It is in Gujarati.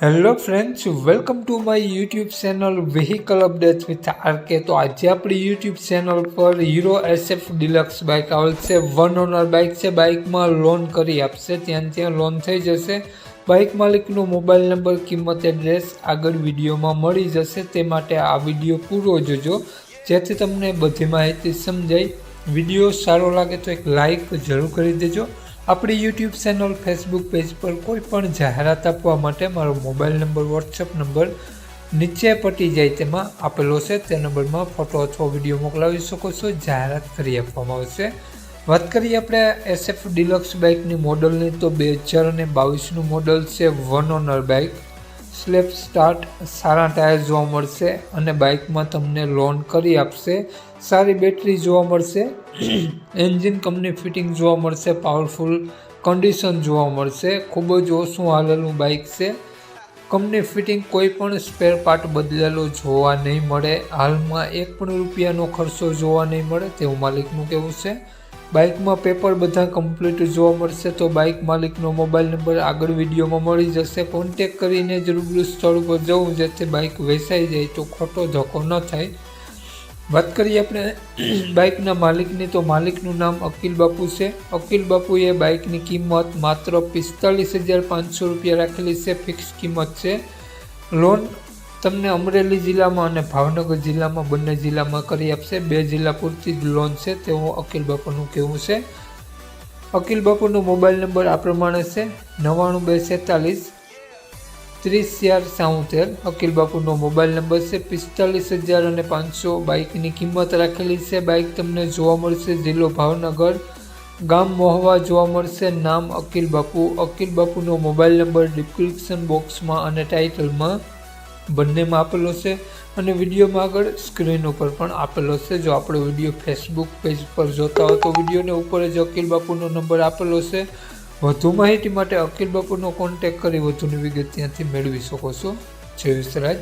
Hello friends welcome to my YouTube channel vehicle update with RK તો આજે આપણી યુટ્યુબ ચેનલ પર હીરો એસએફ ડિલક્સ બાઇક આવેલ છે વન ઓનર બાઇક છે. બાઇકમાં લોન કરી આપશે. ત્યાં ત્યાં લોન થઈ જશે. બાઇક માલિકનો મોબાઈલ નંબર કિંમત એડ્રેસ આગળ વિડીયોમાં મળી જશે. તે માટે આ વીડિયો પૂરો જોજો. જેથી તમને બધી માહિતી સમજાય. વીડિયો સારો લાગે તો એક લાઈક જરૂર કરી દેજો. આપણી યુટ્યુબ ચેનલ ફેસબુક પેજ પર કોઈ પણ જાહેરાત આપવા માટે મારો મોબાઈલ નંબર વોટ્સઅપ નંબર નીચે પટી જાય તેમાં આપેલો છે. તે નંબરમાં ફોટો અથવા વીડિયો મોકલાવી શકો છો. જાહેરાત કરી આપવામાં આવશે. વાત કરીએ આપણે એસએફ ડિલક્સ બાઇકની મોડલની તો બે હજાર અને બાવીસનું મોડલ છે one owner bike self start સારા ટાયર જોવા મળશે અને બાઇકમાં તમને લોન કરી આપશે. સારી બેટરી જોવા મળશે. એન્જિન કંપની ફિટિંગ જોવા મળશે. પાવરફુલ કન્ડિશન જોવા મળશે. ખૂબ જ ઓછું હાલેલું બાઇક છે. કંપની ફિટિંગ કોઈ પણ સ્પેર પાર્ટ બદલેલો જોવા નહીં મળે. હાલમાં એક પણ રૂપિયાનો ખર્ચો જોવા નહીં મળે તેવું માલિકનું કહેવું છે. બાઇકમાં પેપર બધા કમ્પ્લીટ જોવા મળશે તો બાઇક માલિકનો મોબાઈલ નંબર આગળ વિડીયોમાં મળી જશે. કોન્ટેક કરીને જ રૂબરૂ સ્થળ ઉપર જવું, જેથી બાઇક વેચાઈ જાય તો ખોટો ધક્કો ન થાય. વાત કરીએ આપણે બાઇકના માલિકની, તો માલિકનું નામ અકિલ બાપુ છે. અકિલ બાપુએ બાઇકની કિંમત માત્ર પિસ્તાલીસ હજાર પાંચસો રૂપિયા રાખેલી છે. ફિક્સ કિંમત છે. લોન તમને અમરેલી જિલ્લામાં અને ભાવનગર જિલ્લામાં બંને જિલ્લામાં કરી આપશે. બે જિલ્લા પૂરતી જ લોન છે. તેવું અકિલ બાપુનું કહેવું છે. અકિલ બાપુનો મોબાઈલ નંબર આ પ્રમાણે છે. નવ્વાણું બે છેતાલીસ ત્રીસ ચાર સાઉતેર. અકિલ બાપુનો મોબાઈલ નંબર છે. પિસ્તાલીસ હજાર અને પાંચસો બાઇકની કિંમત રાખેલી છે. બાઇક તમને જોવા મળશે. જિલ્લો ભાવનગર. ગામ મોહવા જોવા મળશે. નામ અકિલ બાપુ. અકિલ બાપુનો મોબાઈલ નંબર ડિસ્ક્રિપ્શન બોક્સમાં અને ટાઇટલમાં બંનેમાં આપેલો છે અને વિડીયોમાં આગળ સ્ક્રીન ઉપર પણ આપેલો છે. જો આપણો વીડિયો ફેસબુક પેજ પર જોતા હો તો વિડીયોને ઉપર જ અકિલ બાપુનો નંબર આપેલો છે. વધુ માહિતી માટે અકિલ બાપુનો કોન્ટેક કરી વધુની વિગત ત્યાંથી મેળવી શકો છો. જય વિસરાજ